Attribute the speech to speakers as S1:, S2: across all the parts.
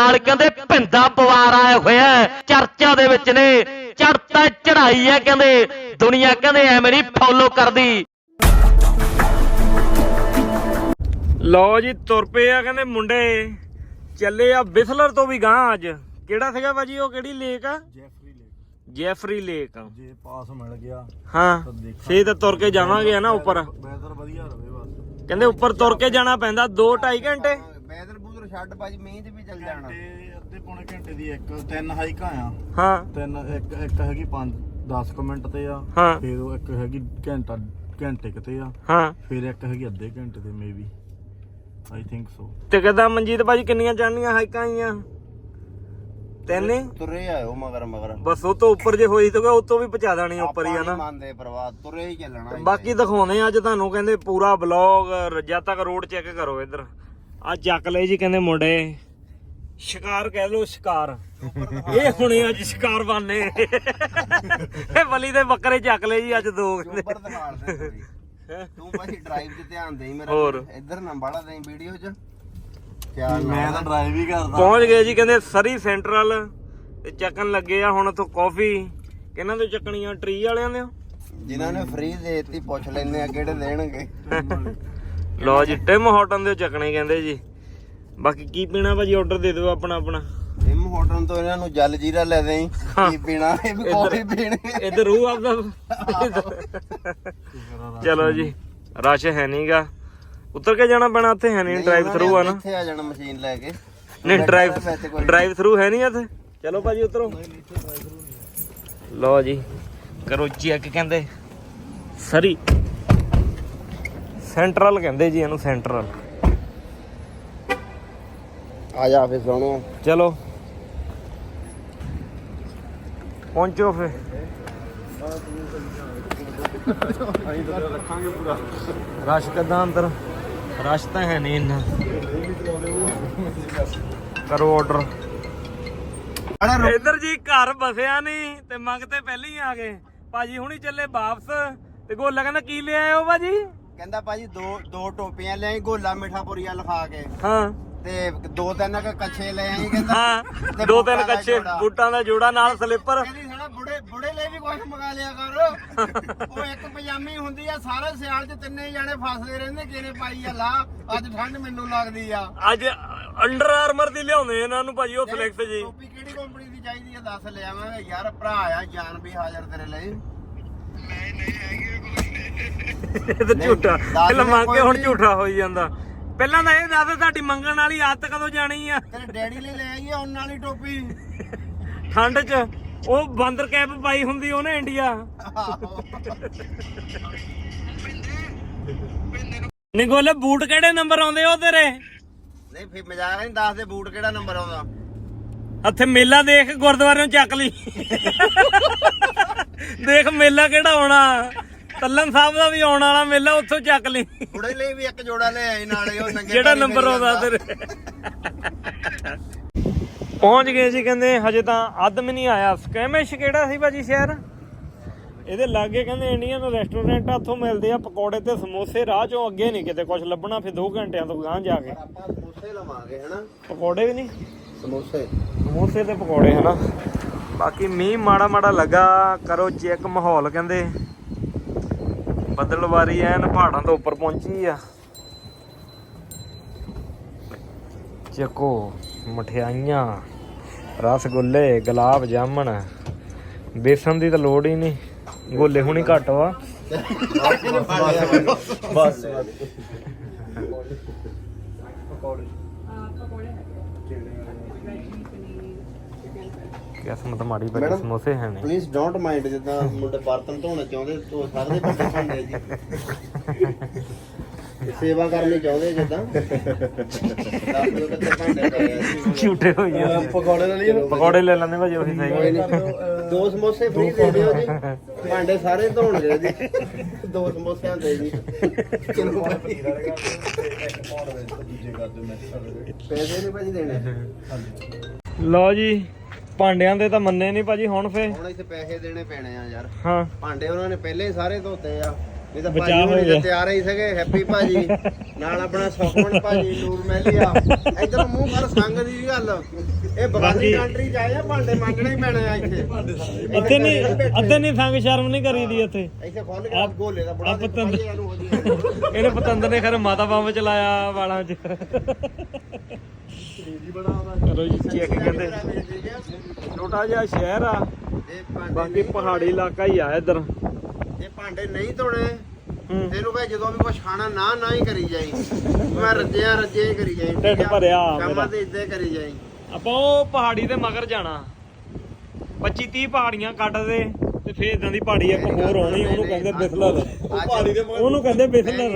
S1: ਨਾਲ ਕਹਿੰਦੇ ਭਿੰਦਾ ਪਵਾਰ ਆਇਆ ਹੋਇਆ। ਚਰਚਾ ਦੇ ਵਿੱਚ ਨੇ। ਚੜਤਾ ਚੜਾਈ ਹੈ ਕਹਿੰਦੇ ਦੁਨੀਆ ਕਹਿੰਦੇ ਐਵੇਂ ਨਹੀਂ ਫੋਲੋ ਕਰਦੀ।
S2: ਲਓ ਜੀ ਤੁਰ ਪਏ ਆ ਕਹਿੰਦੇ ਮੁੰਡੇ। ਚੱਲੇ ਆ ਬਿਸਲਰ ਤੋਂ ਵੀ ਗਾਂ ਅੱਜ। ਕਿਹੜਾ ਸੀਗਾ ਭਾਜੀ ਉਹ ਕਿਹੜੀ ਲੇਕ ਆ?
S3: ਜੈਫਰੀ ਲੇਕ
S2: ਜੈਫਰੀ ਲੇਕ
S3: ਜੇ ਪਾਸ ਮਿਲ ਗਿਆ
S2: ਹਾਂ ਸੇ ਤਾਂ ਤੁਰ ਕੇ ਜਾਵਾਂਗੇ ਨਾ ਉੱਪਰ।
S3: ਵੈਦਰ ਵਧੀਆ ਰਵੇ ਬਸ।
S2: ਕਹਿੰਦੇ ਉੱਪਰ ਤੁਰ ਕੇ ਜਾਣਾ ਪੈਂਦਾ 2 2.5 ਘੰਟੇ।
S4: ਛੱਡ ਭਾਜੀ ਮੀਂਹ ਤੇ ਵੀ ਚੱਲ ਜਾਣਾ।
S3: ਘੰਟੇ ਅੱਧੇ ਪੌਣੇ ਘੰਟੇ ਦੀ ਇੱਕ ਤਿੰਨ ਹਾਈਕਾਂ ਆ
S2: ਹਾਂ।
S3: ਤਿੰਨ ਇੱਕ ਇੱਕ ਹੈਗੀ 5 10 ਕੁ ਮਿੰਟ ਤੇ ਆ।
S2: ਹਾਂ।
S3: ਫਿਰ ਉਹ ਇੱਕ ਹੈਗੀ ਘੰਟਾ ਘੰਟੇ ਕਿਤੇ ਆ।
S2: ਹਾਂ।
S3: ਫਿਰ ਇੱਕ ਹੈਗੀ ਅੱਧੇ ਘੰਟੇ ਤੇ ਮੇਬੀ ਆਈ ਥਿੰਕ ਸੋ
S2: ਤੇ ਕਹਿੰਦਾ ਮਨਜੀਤ ਭਾਜੀ ਕਿੰਨੀਆਂ ਚੜਨੀਆਂ ਹਾਈਕਾਂ ਆਈਆਂ? ਤਿੰਨ? ਹੀ?
S4: ਤੁਰੇ ਆਇਓ ਮਗਰ ਮਗਰ।
S2: ਬਸ ਉਹ ਤੋਂ ਉੱਪਰ ਜੇ ਹੋਈ ਤਾਂ ਉਹ ਤੋਂ ਵੀ ਪਹੁੰਚਾ ਦੇਣੀ ਉੱਪਰ ਹੀ ਆ
S4: ਆਪਾਂ
S2: ਨਾ।
S4: ਮੰਨਦੇ ਪ੍ਰਵਾਹ ਤੁਰੇ ਹੀ ਚੱਲਣਾ।
S2: ਬਾਕੀ ਦਿਖਾਉਣੇ ਆ ਅੱਜ ਤੁਹਾਨੂੰ ਕਹਿੰਦੇ ਪੂਰਾ ਬਲੌਗ ਜਦ ਤੱਕ ਰੋਡ ਚੈੱਕ ਕਰੋ ਇੱਧਰ। ਆ ਚੱਕ ਲਏ ਜੀ ਕਹਿੰਦੇ ਮੁੰਡੇ। ਸ਼ਿਕਾਰ ਕਹਿ ਲੋ ਸ਼ਿਕਾਰ। ਇਹ ਹੁਣੇ ਅੱਜ ਸ਼ਿਕਾਰ ਬਾਨੇ ਇਹ ਬਲੀ ਦੇ ਬੱਕਰੇ ਚੱਕ ਲਏ ਜੀ ਅੱਜ ਦੋ
S4: ਉੱਪਰ। ਤੂੰ ਭਾਜੀ ਡਰਾਈਵ 'ਚ ਧਿਆਨ ਦੇਈ ਮੇਰਾ।
S2: ਹੋਰ।
S4: ਇੱਧਰ ਨਾ ਬਾੜਾ ਦੇਈ ਵੀਡੀਓ 'ਚ।
S3: ਮੈਂ ਤਾਂ ਡਰਾਈਵ ਹੀ ਕਰਦਾ।
S2: ਪਹੁੰਚ ਗਏ ਜੀ ਕਹਿੰਦੇ ਸਰੀ ਸੈਂਟਰਲ। ਤੇ ਚੱਕਣ ਲੱਗੇ ਆ ਹੁਣ ਉੱਥੋਂ ਕਾਫੀ ਕਿਹਨਾਂ ਤੋਂ ਚੱਕਣੀਆਂ? ਟਰੀ ਵਾਲਿਆਂ ਦੇ
S4: ਜਿਨ੍ਹਾਂ ਨੇ ਫ੍ਰੀ ਦੇਤੀ ਪੁੱਛ ਲੈਂਦੇ ਆ ਕਿਹੜੇ ਦੇਣਗੇ।
S2: ਲੋ ਜੀ ਟਿਮ ਹੌਟਨ ਦੇ ਚੱਕਣੇ ਕਹਿੰਦੇ ਜੀ। ਬਾਕੀ ਕੀ ਪੀਣਾ ਭਾਜੀ? ਆਰਡਰ ਦੇ ਦਿਓ ਆਪਣਾ ਆਪਣਾ।
S4: ਟਿਮ ਹੋਟਲ ਤੋਂ ਇਹਨਾਂ ਨੂੰ ਜਲ ਜੀਰਾ ਲੈ ਦੇਈ। ਕੀ ਪੀਣਾ? ਇਹ ਵੀ ਕਾਫੀ ਪੀਣੀ
S2: ਇੱਧਰ ਰੂਹ ਆਪਦਾ। ਚਲੋ ਜੀ ਰਸ਼ ਹੈ ਨਹੀਂਗਾ ਉਤਰ ਕੇ ਜਾਣਾ ਪੈਣਾ ਇੱਥੇ ਹੈ ਨਹੀਂ ਡਰਾਈਵ ਥਰੂ ਆ ਨਾ।
S4: ਇੱਥੇ ਆ ਜਾਣਾ ਮਸ਼ੀਨ ਲੈ ਕੇ।
S2: ਨਹੀਂ ਡਰਾਈਵ ਡਰਾਈਵ ਥਰੂ ਹੈ ਨਹੀਂ ਇੱਥੇ ਚਲੋ ਭਾਜੀ ਉਤਰੋ। ਲਓ ਜੀ ਕਰੋ ਚੈੱਕ ਕਹਿੰਦੇ ਸਰੀ। ਸੈਂਟਰਲ ਕਹਿੰਦੇ ਜੀ ਇਹਨੂੰ ਸੈਂਟਰਲ।
S4: ਆ ਜਾ ਫੇ ਸੋਣੋ
S2: ਚਲੋ। ਪਹੁੰਚੋ ਫੇ
S3: ਰੱਖਾਂਗੇ ਪੂਰਾ
S2: ਰਸ਼ ਕਿੱਦਾਂ ਅੰਦਰ? ਰਸ਼ ਤਾਂ ਹੈ ਨਹੀਂ ਇੰਨਾ। ਕਰੋ ਆਰਡਰ ਇੱਧਰ ਜੀ ਘਰ ਬਸਿਆ ਨਹੀਂ ਤੇ ਮੰਗਤੇ ਪਹਿਲਾਂ ਹੀ ਆ ਗਏ। ਭਾਜੀ ਹੁਣੀ ਚੱਲੇ ਵਾਪਸ ਤੇ ਗੋਲਾ ਕਹਿੰਦਾ ਕੀ ਲੈ ਆਏ ਹੋ ਭਾਜੀ?
S4: ਕਹਿੰਦਾ ਭਾਜੀ ਦੋ ਦੋ ਟੋਪੀਆਂ ਲੈ ਆਈ ਗੋਲਾ ਮਿਠਾਪੁਰੀਆ ਲਿਖਾ ਕੇ।
S2: ਹਾਂ।
S4: ਤੇ ਦੋ ਤਿੰਨ ਕ ਕੱਛੇ ਲੈ ਆਈ ਕਹਿੰਦਾ।
S2: ਹਾਂ
S4: ਤੇ
S2: ਦੋ ਤਿੰਨ
S4: ਜੋੜਾ।
S2: ਬੂਟਾਂ ਦਾ ਜੋੜਾ ਨਾਲ ਸਲਿੱਪਰ।
S4: ਕਹਿੰਦੀ ਸਾਡਾ ਬੁੜੇ ਬੁੜੇ ਲਈ ਵੀ ਕੁਝ ਮੰਗਾ ਲਿਆ ਕਰ। ਉਹ ਇੱਕ ਪਜਾਮੀ ਹੁੰਦੀ ਆ ਸਾਰੇ ਸਿਆਲ ਚ ਤਿੰਨੇ ਜਾਣੇ ਫਸਦੇ ਰਹਿੰਦੇ ਕਿਨੇ ਪਾਈ ਆ ਲਾ ਅੱਜ ਠੰਡ ਮੈਨੂੰ ਲੱਗਦੀ ਆ।
S2: ਅੱਜ ਅੰਡਰ ਆਰਮਰ ਦੀ ਲਿਆਉਂਦੇ ਇਹਨਾਂ ਨੂੰ ਭਾਜੀ ਉਹ ਸਿਲੈਕਟ ਜੀ।
S4: ਟੋਪੀ ਕਿਹੜੀ ਕੰਪਨੀ ਦੀ ਚਾਹੀਦੀ ਆ ਦੱਸ ਲੈ ਆਵਾਂਗੇ। ਯਾਰ ਭਰਾ ਆ ਜਾਨ ਵੀ ਹਾਜ਼ਰ ਤੇਰੇ ਲਈ।
S2: ਇਹ ਤਾਂ ਝੂਠਾ। ਪਹਿਲਾਂ ਮੰਗ ਕੇ ਹੁਣ। ਝੂਠਾ ਹੋਈ ਜਾਂਦਾ। ਪਹਿਲਾਂ ਤਾਂ ਇਹ ਦੱਸ ਤੁਹਾਡੀ ਮੰਗਣ ਵਾਲੀ ਆਦਤ ਕਦੋਂ ਜਾਣੀ ਆ?
S4: ਤੇਰੇ ਡੈਡੀ ਲਈ ਲੈ ਆਈਏ ਉਹਨਾਂ ਵਾਲੀ ਟੋਪੀ।
S2: ਠੰਡ 'ਚ ਉਹ ਬਾਂਦਰ ਕੈਪ ਪਾਈ ਹੁੰਦੀ ਉਹਨੇ ਇੰਡੀਆ। ਨਹੀਂ ਗੋਲੇ ਬੂਟ ਕਿਹੜੇ ਨੰਬਰ ਆਉਂਦੇ ਉਹ ਤੇਰੇ?
S4: ਨਹੀਂ ਫਿਰ ਮਜ਼ਾਕ ਨਹੀਂ ਦੱਸ ਦੇ ਬੂਟ ਕਿਹੜਾ ਨੰਬਰ ਆਉਂਦਾ।
S2: ਇੱਥੇ ਮੇਲਾ ਦੇਖ ਗੁਰਦੁਆਰੇ ਨੂੰ ਚੱਕ ਲਈ। ਦੇਖ ਮੇਲਾ ਕਿਹੜਾ ਆਉਣਾ। ਤੱਲਨ ਸਾਹਿਬ ਦਾ ਵੀ ਆਉਣ ਵਾਲਾ ਮੇਲਾ ਉੱਥੋਂ ਚੱਕ ਲਈ।
S4: ਬੁੜੇ ਲਈ ਵੀ ਇੱਕ ਜੋੜਾ ਲੈ ਆਈ ਨਾਲੇ ਉਹ ਨੰਗੇ
S2: ਜਿਹੜਾ
S4: ਪੈਰੀਂ
S2: ਨੰਬਰ ਆਉਂਦਾ। ਤੇਰੇ। ਪਹੁੰਚ ਗਏ ਜੀ ਕਹਿੰਦੇ ਹਜੇ ਤਾਂ ਅੱਧ ਵੀ ਨਹੀਂ ਆਇਆ। ਸਕੈਮਿਸ਼ ਕਿਹੜਾ ਸੀ ਭਾਜੀ ਸ਼ਹਿਰ? ਇਹਦੇ ਲਾਗੇ ਕਹਿੰਦੇ ਇੰਡੀਅਨ ਰੈਸਟੋਰੈਂਟ ਆ ਉੱਥੋਂ ਮਿਲਦੇ ਆ ਪਕੌੜੇ ਤੇ ਸਮੋਸੇ ਰਾਹ ਚੋਂ ਅੱਗੇ ਨਹੀਂ ਕਿਤੇ ਕੁਝ ਲੱਭਣਾ ਫਿਰ 2 ਘੰਟਿਆਂ ਤੋਂ ਗਾਂਹ ਜਾ ਕੇ।
S4: ਆਪਾਂ ਸਮੋਸੇ ਲਵਾਂਗੇ ਹਨਾ?
S2: ਪਕੌੜੇ ਵੀ ਨਹੀਂ?
S4: ਸਮੋਸੇ।
S2: ਸਮੋਸੇ ਤੇ ਪਕੌੜੇ ਹਨਾ? ਬਾਕੀ ਮੀਂਹ ਮਾੜਾ ਮਾੜਾ ਲੱਗਾ ਕਰੋ ਚੈੱਕ ਮਾਹੌਲ ਕਹਿੰਦੇ। ਬੱਦਲਵਾਰੀ ਐਨ ਪਹਾੜਾਂ ਤੋਂ ਉੱਪਰ ਪਹੁੰਚੀ ਆ। ਚੱਕੋ ਮਠਿਆਈਆਂ ਰਸਗੁੱਲੇ ਗੁਲਾਬ ਜਾਮਣ। ਬੇਸਨ ਦੀ ਤਾਂ ਲੋੜ ਹੀ ਨਹੀਂ। ਗੋਲੇ ਹੁਣੀ ਘੱਟ ਵਾ।
S3: ਬਸ।
S2: ਕਿਸਮਤ ਮਾੜੀ ਬੜੀ
S4: ਮੈਡਮ,
S2: ਸਮੋਸੇ ਹੈ ਨਹੀਂ।
S4: ਪਲੀਜ਼ ਡੋਂਟ ਮਾਈਂਡ ਜਿੱਦਾਂ ਮੁੰਡੇ ਬਰਤਨ ਧੋਣਾ ਚਾਹੁੰਦੇ ਧੋ ਸਕਦੇ ਭਾਂਡੇ ਭਾਂਡੇ ਜੀ। ਸੇਵਾ ਕਰਨੀ ਚਾਹੁੰਦੇ ਜਿੱਦਾਂ ਦੱਸ ਦਿਓ ਕਿੱਥੇ ਭਾਂਡੇ ਪਏ ਆ ਜੀ।
S2: ਝੂਠੇ ਹੋਈ ਜਾਂਦੇ।
S3: ਪਕੌੜੇ ਲੈ ਲਈਏ।
S2: ਪਕੌੜੇ ਲੈ ਲੈਂਦੇ ਭਾਜੀ ਉਹੀ
S4: ਕੋਈ
S2: ਸਹੀ
S4: ਨਹੀਂ ਦੋ ਸਮੋਸੇ ਫ੍ਰੀ ਦੇ ਦਿਓ ਜੀ। ਭਾਂਡੇ ਸਾਰੇ ਧੋਣਗੇ ਜੀ। ਦੋ ਸਮੋਸਿਆਂ ਦੇ ਜੀ। ਚਲੋ ਭਾਈ। ਪੈਸੇ ਨਹੀਂ ਭਾਜੀ ਦੇਣੇ।
S2: ਲਓ ਜੀ। ਭਾਂਡਿਆਂ ਦੇ ਤਾਂ ਮੰਨੇ ਨਹੀਂ ਭਾਜੀ ਹੁਣ ਫੇ
S4: ਹੁਣ ਇੱਥੇ ਪੈਸੇ ਦੇਣੇ ਪੈਣੇ ਆ ਯਾਰ।
S2: ਹਾਂ।
S4: ਭਾਂਡੇ ਉਹਨਾਂ ਨੇ ਪਹਿਲੇ ਹੀ ਸਾਰੇ ਧੋਤੇ ਆ। ਇਹ ਤਾਂ ਭਾਜੀ ਹੋਣੀ। ਤਾਂ ਤਿਆਰ ਹੀ ਸਕੇ ਹੈਪੀ ਭਾਜੀ। ਨਾਲ ਆਪਣਾ ਸੁਖਮਨ ਭਾਜੀ ਨੂਰ ਮਹਿਲੀਆ ਇਧਰ ਮੂੰਹ ਕਰ ਸੰਗ ਦੀ ਗੱਲ। ਇਹ ਬਗਾਨੀ
S2: ਬਾਕੀ-
S4: ਕੰਟਰੀ ਚ ਆਏ ਆ ਭਾਂਡੇ ਮਾਂਜਣੇ ਹੀ ਪੈਣੇ ਆ ਇੱਥੇ।
S2: ਅੱਧੇ ਨਹੀਂ ਅੱਧੇ ਨਹੀਂ ਸੰਗ ਸ਼ਰਮ ਨਹੀਂ ਕਰੀਦੀ ਇੱਥੇ।
S4: ਇੱਥੇ ਖੋਲ ਕੇ ਆਪ ਗੋਲੇ ਦਾ ਬੜਾ ਭਾਈ ਇਹਨੂੰ ਹੋ ਜੀ
S2: ਇਹਨੇ ਪਤੰਦਰ ਨੇ ਖਰੇ ਮਾਤਾ ਬੰਬ ਚਲਾਇਆ ਵਾਲਾਂ 'ਚ। ਜੀ ਕਹਿੰਦੇ? ਛੋਟਾ ਜਿਹਾ ਸ਼ਹਿਰ ਆ। ਬਾਕੀ ਪਹਾੜੀ ਇਲਾਕਾ ਹੀ ਆ ਇੱਧਰ।
S4: ਇਹ ਭਾਂਡੇ ਨਹੀਂ ਧੋਣੇ ਤੈਨੂੰ ਕਹੇ ਜਦੋਂ ਵੀ ਕੁਛ ਖਾਣਾ ਨਾ ਨਾ ਹੀ ਕਰੀ ਜਾਈ। ਮੈਂ ਰੱਜਿਆ ਰੱਜੇ ਹੀ ਕਰੀ ਜਾਈ।
S2: ਢਿੱਡ ਭਰਿਆ ਮੇਰਾ।
S4: ਕੰਮਾਂ ਤੇ ਇਦਾਂ ਕਰੀ ਜਾਈ।
S2: ਆਪਾਂ ਉਹ ਪਹਾੜੀ ਦੇ ਮਗਰ ਜਾਣਾ। 25 30 ਪਹਾੜੀਆਂ ਕੱਟਦੇ ਤੇ ਫੇਰ ਇਦਾਂ ਦੀ ਪਹਾੜੀ ਇੱਕ ਹੋਰ ਆਉਣੀ ਉਹਨੂੰ ਕਹਿੰਦੇ ਬਿਸਲਰ
S4: ਉਹ ਪਹਾੜੀ ਦੇ
S2: ਉਹਨੂੰ ਕਹਿੰਦੇ ਬਿਸਲਰ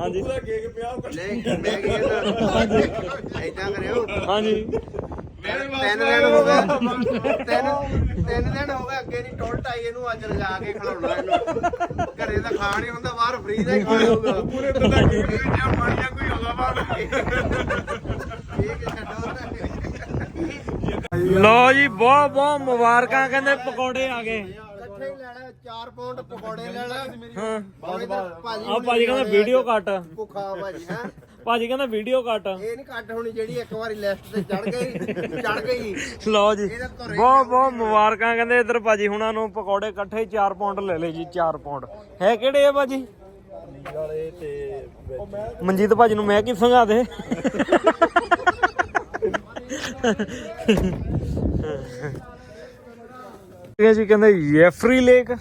S2: ਹਾਂਜੀ।
S4: ਨਹੀਂ ਮੈਂ ਕਹਿੰਦਾ ਇਦਾਂ ਕਰਿਓ।
S2: ਹਾਂਜੀ।
S4: ਤਿੰਨ ਦਿਨ ਹੋ ਗਏ। ਤਿੰਨ ਤਿੰਨ ਦਿਨ ਹੋ ਗਏ ਅੱਗੇ ਨਹੀਂ ਟੋਲਟ ਆਈ ਇਹਨੂੰ ਅੱਜ ਰਜਾ ਕੇ ਖਿਲਾਉਣਾ ਇਹਨੂੰ। ਘਰੇ ਤਾਂ ਖਾਣ ਹੀ ਹੁੰਦਾ ਬਾਹਰ ਫ੍ਰੀ ਦਾ ਹੀ ਖਾਣ ਹੋਊਗਾ। ਪੂਰੇ ਦਿਨ ਦਾ ਕੀ ਪਾਣੀਆਂ ਕੋਈ ਹੋਗਾ ਬਾਹਰ। ਠੀਕ ਹੈ ਛੱਡੋ
S2: ਲੋ ਜੀ ਬਹੁਤ ਬਹੁਤ ਮੁਬਾਰਕਾਂ ਕਹਿੰਦੇ ਪਕੌੜੇ ਆ ਗਏ।
S4: ਇਕੱਠੇ ਹੀ ਲੈਣਾ 4 ਪਾਉਂਡ ਪਕੌੜੇ
S2: ਹਾਂ।
S4: ਭਾਜੀ
S2: ਆ ਭਾਜੀ ਕਹਿੰਦਾ ਵੀਡੀਓ ਕੱਟ
S4: ਭੁੱਖਾ ਭਾਜੀ ਹੈ।
S2: ਭਾਜੀ ਕਹਿੰਦਾ ਵੀਡੀਓ ਕੱਟ
S4: ਇਹ ਨਹੀਂ ਕੱਟ ਹੋਣੀ ਜਿਹੜੀ ਇੱਕ ਵਾਰੀ ਲਿਸਟ ਤੇ ਚੜ ਗਈ ਚੜ ਗਈ।
S2: ਲਓ ਜੀ। ਬਹੁਤ ਬਹੁਤ ਮੁਬਾਰਕਾਂ ਕਹਿੰਦੇ ਇਧਰ ਭਾਜੀ ਹੁਣਾਂ ਨੂੰ। ਪਕੌੜੇ ਇਕੱਠੇ 4 ਪਾਉਂਡ ਲੈ ਲਏ ਜੀ 4 ਪਾਉਂਡ ਹੈ ਕਿਹੜੇ ਆ ਭਾਜੀ?
S3: ਵਾਲੇ ਤੇ
S2: ਮਨਜੀਤ ਭਾਜੀ ਨੂੰ ਮੈਂ ਕੀ ਸੰਘਾ ਦੇ? ਇਹ ਜੀ ਕਹਿੰਦੇ ਯੈਫਰੀ ਲੇਕ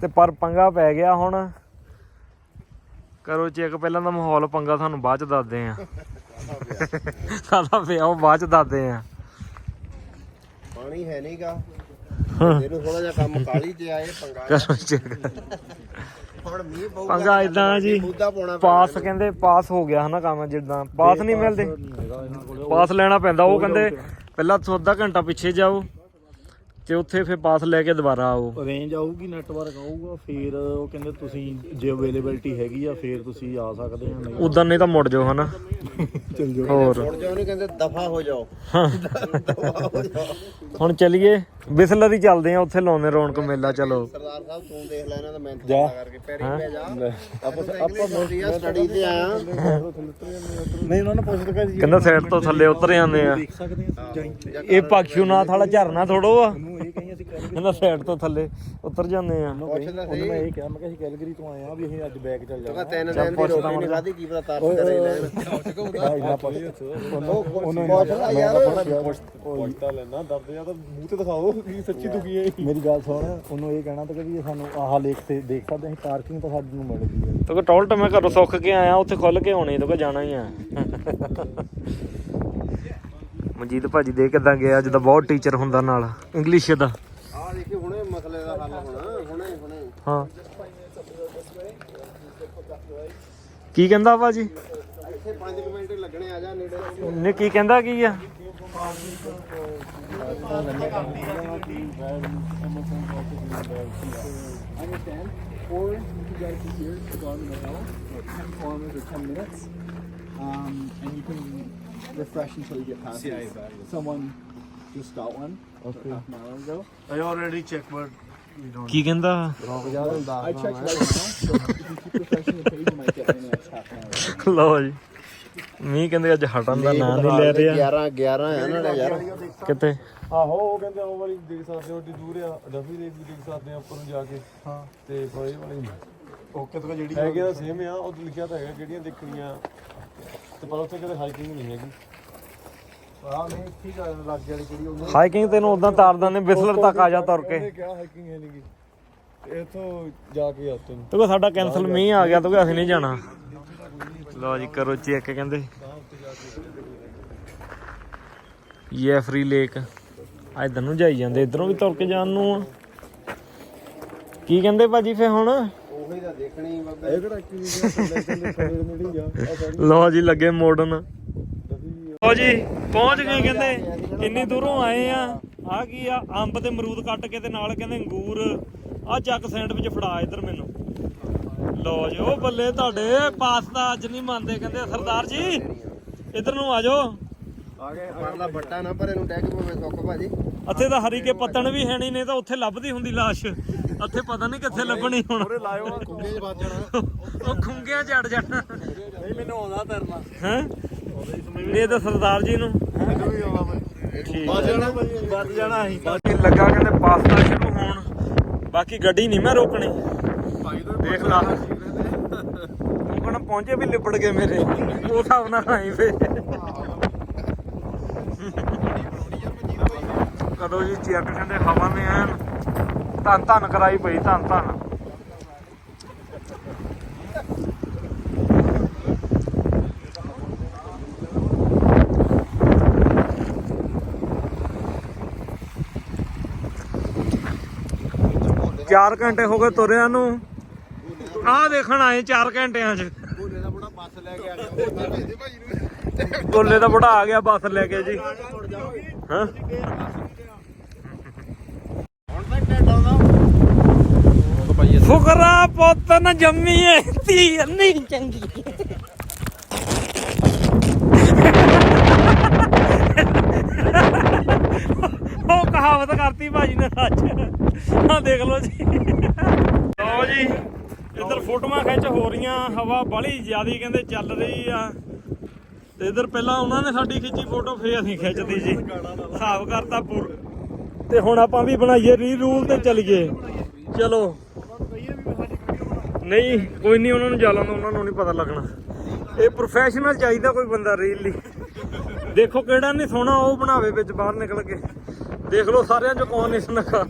S2: ਤੇ ਪਰ ਪੰਗਾ ਪੈ ਗਿਆ ਹੁਣ। ਕਰੋ ਚੈੱਕ ਪਹਿਲਾਂ ਦਾ ਮਾਹੌਲ ਪੰਗਾ ਤੁਹਾਨੂੰ ਬਾਅਦ ਚ ਦੱਸਦੇ ਆ ਸਾਡਾ ਪਿਆ ਉਹ ਬਾਅਦ ਚ ਦੱਸਦੇ ਆ
S4: ਪਾਣੀ ਹੈ ਨਹੀਂਗਾ ਇਹਨੂੰ ਥੋੜਾ ਜਿਹਾ ਕੰਮ ਕਾਲੀ ਤੇ ਆਏ ਪੰਗਾ
S2: ਕਰੋ ਚੈੱਕ।
S4: ਹੁਣ ਮੀਂਹ ਪਊਗਾ
S2: ਪੰਗਾ ਇਦਾਂ ਜੀ। ਪਾਸ ਕਹਿੰਦੇ ਪਾਸ ਹੋ ਗਿਆ ਹਨਾ ਕੰਮ ਜਿੱਦਾਂ। ਪਾਸ ਨਹੀਂ ਮਿਲਦੇ। ਪਾਸ ਲੈਣਾ ਪੈਂਦਾ ਉਹ ਕਹਿੰਦੇ ਪਹਿਲਾਂ ਅੱਧਾ ਘੰਟਾ ਪਿੱਛੇ ਜਾਓ। ਤੇ ਉੱਥੇ ਫਿਰ ਪਾਸ ਲੈ ਕੇ ਦੁਬਾਰਾ ਆਓ।
S3: ਰੇਂਜ ਆਊਗੀ ਨੈਟਵਰਕ ਆਊਗਾ ਫਿਰ ਉਹ ਕਹਿੰਦੇ ਤੁਸੀਂ ਜੇ ਅਵੇਲੇਬਿਲਟੀ ਹੈਗੀ ਆ ਫਿਰ ਤੁਸੀਂ ਆ ਸਕਦੇ ਆ ਨਹੀਂ
S2: ਉਦਾਂ ਨਹੀਂ ਤਾਂ ਮੁੜ ਜਾਓ ਹਨਾ?
S3: ਚਲ ਜਾਓ।
S2: ਹੋਰ।
S4: ਮੁੜ ਜਾਓ ਨਹੀਂ ਕਹਿੰਦੇ ਦਫਾ ਹੋ ਜਾਓ। ਦਫਾ ਹੋ। ਜਾਓ
S2: ਹੁਣ ਚੱਲੀਏ ਬਿਸਲਰੀ ਚੱਲਦੇ ਆ ਉੱਥੇ ਲਾਉਂਦੇ ਰੌਣਕ ਮੇਲਾ ਚਲੋ।
S4: ਸਰਦਾਰ ਸਾਹਿਬ ਤੂੰ ਦੇਖ ਲੈ ਇਹਨਾਂ ਦਾ ਮੈਂ ਇੰਤਜ਼ਾਰ ਕਰਕੇ ਪੈਰੀ ਪੈ ਜਾ। ਆਪਾਂ ਆਪਾਂ ਸਟੱਡੀ ਤੇ ਆਇਆ
S3: ਨਹੀਂ ਉਹਨਾਂ ਨੇ ਪੁੱਛ ਜੀ
S2: ਕਹਿੰਦਾ ਸਾਈਡ ਤੋਂ ਥੱਲੇ ਉਤਰ ਜਾਂਦੇ ਆ।
S3: ਦੇਖ ਸਕਦੇ ਆ ਜਾਈ
S2: ਇਹ ਪਖਸ਼ੂਨਾਥ ਵਾਲਾ ਝਰਨਾ ਥੋੜੋ ਆ
S3: ਕਹੀਂ ਅਸੀਂ ਕੈਲਗਰੀ
S2: ਸਾਈਡ ਤੋਂ ਥੱਲੇ ਉਤਰ ਜਾਂਦੇ ਆ
S4: ਪੁੱਛਦਾ
S3: ਉਹਨੂੰ ਮੈਂ ਇਹ ਕਿਹਾ ਮੈਂ ਕਿਹਾ ਅਸੀਂ ਕੈਲਗਰੀ ਤੋਂ ਆਏ ਆ ਵੀ ਅਸੀਂ ਅੱਜ ਬੈਕ ਚੱਲ
S4: ਤੂੰ
S3: ਜਾਣਾ।
S4: ਤਿੰਨ ਦਿਨ ਦੀ ਰੋਟੀ ਨਹੀਂ ਖਾਧੀ ਕੀ ਪਤਾ ਤਰਸ ਕਰੇ ਲੈਣ
S3: ਇੰਨਾ ਪੁੱਛ ਉਹਨੂੰ
S4: ਪੁੱਛ ਲੈ ਯਾਰ।
S3: ਪੁੱਛਤਾ ਲੈਣਾ ਦਰਦ ਜਾਂ ਤਾਂ ਮੂੰਹ ਤੇ ਦਿਖਾਓ ਕਿ ਸੱਚੀ ਦੁਖੀ ਹੈ ਮੇਰੀ ਗੱਲ ਸੁਣ ਉਹਨੂੰ ਇਹ ਕਹਿਣਾ ਤਾਂ ਕਿ ਵੀ ਸਾਨੂੰ ਆਹ ਲੇਖ ਤੇ ਦੇਖ ਸਕਦੇ ਅਸੀਂ ਪਾਰਕਿੰਗ ਤਾਂ ਸਾਡੀ ਨੂੰ ਮਿਲ ਗਈ ਹੈ।
S2: ਤੋ ਟੋਲਟ ਮੈਂ ਘਰੋਂ ਸੁੱਖ ਕੇ ਆਇਆ ਉੱਥੇ ਖੁੱਲ ਕੇ ਆਉਣੇ ਤੋ ਜਾਣਾ ਹੀ ਆ। ਮਨਜੀਤ ਭਾਜੀ ਦੇ ਕਿਦਾਂ ਗਿਆ ਜਦੋਂ ਬਹੁਤ ਟੀਚਰ ਹੁੰਦਾ ਨਾਲ ਇੰਗਲਿਸ਼ ਦਾ
S4: ਆਹ ਦੇਖੀ ਹੁਣੇ ਮਸਲੇ ਦਾ ਹੱਲ ਹੋਣਾ ਹੁਣੇ ਹੁਣੇ
S2: ਹਾਂ ਕੀ ਕਹਿੰਦਾ ਭਾਜੀ
S4: ਇੱਥੇ 5 ਮਿੰਟ ਲੱਗਣੇ ਆ ਜਾ ਨੇੜੇ
S2: ਨੇ ਕੀ ਕਹਿੰਦਾ ਕੀ ਆ.
S5: Or you guys are here to go on the hill, like 10 kilometers or 10 minutes, um, and you can refresh until you get past it. Someone just got one okay. half an hour ago.
S3: I already checked but we don't
S2: ਕੀ ਕਹਿੰਦਾ
S5: I checked right now, so if you keep refreshing the page, you might get in the next half an hour.
S2: ਲਓ ਜੀ ਮੀਂਹ ਕਹਿੰਦੇ ਅੱਜ ਹਟਣ ਦਾ ਨਾਂ ਨਹੀਂ ਲੈ ਰਿਹਾ
S4: 11 11 ਹੈ ਨਾ ਯਾਰ
S2: ਕਿਤੇ
S6: ਆਹੋ ਉਹ ਕਹਿੰਦੇ ਉਹ ਵਾਲੀ ਦੇਖ ਸਕਦੇ ਹੋ ਏਡੀ ਦੂਰ ਆ ਡਫੀ ਦੇਖ ਵੀ ਦੇਖ ਸਕਦੇ ਆ ਉੱਪਰ ਨੂੰ ਜਾ ਕੇ ਹਾਂ ਤੇ ਕੋਈ ਵਾਲੀ ਨਹੀਂ
S3: ਓਕੇ ਤਾਂ ਜਿਹੜੀ
S6: ਹੈਗੇ ਤਾਂ ਸੇਮ ਆ ਉਹ ਲਿਖਿਆ ਤਾਂ ਹੈਗਾ ਕਿਹੜੀਆਂ ਦੇਖਣੀਆਂ ਤੇ ਪਰ ਉੱਥੇ ਕਿਤੇ ਹਾਈਕਿੰਗ ਨਹੀਂ ਹੈਗੀ।
S3: ਆਹ ਨਹੀਂ ਠੀਕ ਆ ਲੱਗ ਵਾਲੀ ਜਿਹੜੀ ਉਹਨੂੰ
S2: ਹਾਈਕਿੰਗ ਤੈਨੂੰ ਉਦਾਂ ਤਾਰ ਦਿੰਦੇ ਬਿਸਲਰ ਤੱਕ ਆ ਜਾ ਤੁਰ ਕੇ।
S6: ਉਹਨੇ ਕਿਹਾ ਹਾਈਕਿੰਗ ਹੈ ਨਹੀਂਗੀ ਇੱਥੋਂ ਜਾ ਕੇ ਆ ਤੈਨੂੰ
S2: ਤੂੰ ਸਾਡਾ ਕੈਨਸਲ ਮੀਂਹ ਆ ਗਿਆ ਤੂੰ ਅਸੀਂ ਨਹੀਂ ਜਾਣਾ। ਲਓ ਜੀ ਕਰੋ ਚੈੱਕ ਕਹਿੰਦੇ। ਇਹ ਫ੍ਰੀ ਲੇਕ ਆ ਇਧਰ ਨੂੰ ਜਾਈ ਜਾਂਦੇ ਇਧਰੋਂ ਵੀ ਤੁਰ ਕੇ ਜਾਣ ਨੂੰ ਆ। ਕੀ ਕਹਿੰਦੇ ਭਾਜੀ ਫੇ ਹੁਣ?
S4: ਉਹੀ ਤਾਂ ਦੇਖਣੀ ਬਾਬਾ
S6: ਇਹ ਕਿਹੜਾ ਕੀ ਨਹੀਂ ਥੱਲੇ ਥੱਲੇ ਮੀਟਿੰਗ ਆ ਆ ਸਾਡੀ
S2: ਲਓ ਜੀ ਲੱਗੇ ਮੋੜਨ ਲਓ ਜੀ ਪਹੁੰਚ ਗਏ ਕਹਿੰਦੇ ਇੰਨੀ ਦੂਰੋਂ ਆਏ ਆ ਆ ਕੀ ਆ ਅੰਬ ਤੇ ਅਮਰੂਦ ਕੱਟ ਕੇ ਤੇ ਨਾਲ ਕਹਿੰਦੇ ਅੰਗੂਰ ਆ ਚੱਕ ਸੈਂਡਵਿਚ ਫੜਾ ਇੱਧਰ ਮੈਨੂੰ ਲਓ ਜੀ ਉਹ ਬੱਲੇ ਤੁਹਾਡੇ ਪਾਸਤਾ ਅੱਜ ਨਹੀਂ ਮੰਨਦੇ ਕਹਿੰਦੇ ਸਰਦਾਰ ਜੀ ਇੱਧਰ ਨੂੰ ਆ ਜਾਓ
S4: ਪਰਲਾ ਬੱਟਾ ਨਾ ਭਰੇ ਨੂੰ ਡੈਗ ਪਵੇ ਸੁੱਕ ਭਾਜੀ
S2: ਇੱਥੇ ਤਾਂ ਹਰੀ ਕੇ ਪੱਤਣ ਵੀ ਹੈ ਨਹੀਂ ਨੇ ਤਾਂ ਉੱਥੇ ਲੱਭਦੀ ਹੁੰਦੀ ਲਾਸ਼ ਇੱਥੇ ਪਤਾ ਨਹੀਂ ਕਿੱਥੇ ਲੱਭਣੀ ਹੁਣ।
S3: ਕੁੰਗੇ ਚ ਵੱਜ ਜਾਣਾ।
S2: ਉਹ ਖੁੰਗਿਆਂ ਚੜ ਜਾਣਾ।
S3: ਨਹੀਂ ਮੈਨੂੰ ਆਉਂਦਾ ਤੈਰਨਾ
S2: ਹੈ? ਇਹ ਤਾਂ ਸਰਦਾਰ ਜੀ ਨੂੰ।
S3: ਮੈਨੂੰ ਵੀ ਆਉਂਦਾ ਭਾਈ ਵੱਜ ਜਾਣਾ। ਭਾਈ ਵੱਜ ਜਾਣਾ ਅਸੀਂ।
S2: ਬਾਕੀ ਲੱਗਾ ਕਹਿੰਦੇ ਪਾਸਤਾ ਸ਼ੁਰੂ ਹੋਣ। ਬਾਕੀ ਗੱਡੀ ਨਹੀਂ ਮੈਂ ਰੋਕਣੀ। ਦੇਖ ਲਾ। ਤੂੰ ਕਹਣਾ ਪਹੁੰਚੇ ਵੀ ਲਿਪੜ ਗਏ ਮੇਰੇ। ਉਹ ਹਿਸਾਬ ਨਾਲ ਆਈ ਫੇ ਕਦੋਂ ਜੀ ਚੈੱਕ ਕਹਿੰਦੇ ਹਵਾ ਨੇ ਐਨ ਧੰਨ ਧੰਨ ਕਰਾਈ ਪਈ ਧੰਨ ਧੰਨ। ਚਾਰ ਘੰਟੇ ਹੋ ਗਏ ਤੁਰਿਆਂ ਨੂੰ। ਆਹ ਦੇਖਣ ਆਏ 4 ਘੰਟਿਆਂ 'ਚ।
S4: ਭੂਲੇ ਦਾ ਬੁੜਾ ਬੱਸ ਲੈ ਕੇ ਆ ਗਿਆ
S2: ਗੋਲੇ ਦਾ ਬੁੜਾ ਆ ਗਿਆ, ਬੱਸ ਲੈ ਕੇ ਜੀ। ਹਾਂ? ਫੁਕਰਾ ਪੁੱਤ ਨਾ ਜੰਮੀਏ ਧੀ ਨਹੀਂ ਚੰਗੀ ਉਹ ਕਹਾਵਤ ਕਰਤੀ ਭਾਜੀ ਨੇ ਸੱਚ। ਆ ਦੇਖ ਲਓ ਜੀ। ਲਓ ਜੀ ਇੱਧਰ ਫੋਟੋਆਂ ਖਿੱਚ ਹੋ ਰਹੀਆਂ ਹਵਾ ਬੜੀ ਜ਼ਿਆਦੀ ਕਹਿੰਦੇ ਚੱਲ ਰਹੀ ਆ। ਤੇ ਇਧਰ ਪਹਿਲਾਂ ਉਹਨਾਂ ਨੇ ਸਾਡੀ ਖਿੱਚੀ ਫੋਟੋ ਫੇਰ ਅਸੀਂ ਖਿੱਚਦੀ ਜੀ। ਹਿਸਾਬ ਕਰਤਾ ਪੂਰ। ਤੇ ਹੁਣ ਆਪਾਂ ਵੀ ਬਣਾਈਏ ਰੀ ਰੂਲ ਤੇ ਚੱਲੀਏ। ਚਲੋ। ਨਹੀਂ, ਕੋਈ ਨਹੀਂ, ਉਹਨਾਂ ਨੂੰ ਜਾਲਾਂ ਦਾ ਉਹਨਾਂ ਨੂੰ ਨਹੀਂ ਪਤਾ ਲੱਗਣਾ। ਇਹ ਪ੍ਰੋਫੈਸ਼ਨਲ ਚਾਹੀਦਾ ਕੋਈ ਬੰਦਾ ਰੀਲ ਲਈ। ਦੇਖੋ ਕਿਹੜਾ ਨਹੀਂ ਸੋਹਣਾ, ਉਹ ਬਣਾਵੇ ਵਿੱਚ, ਬਾਹਰ ਨਿਕਲ ਕੇ। ਦੇਖ ਲਓ ਸਾਰਿਆਂ ਚੋਂ ਕੌਣ ਨਹੀਂ। ਨਖਾ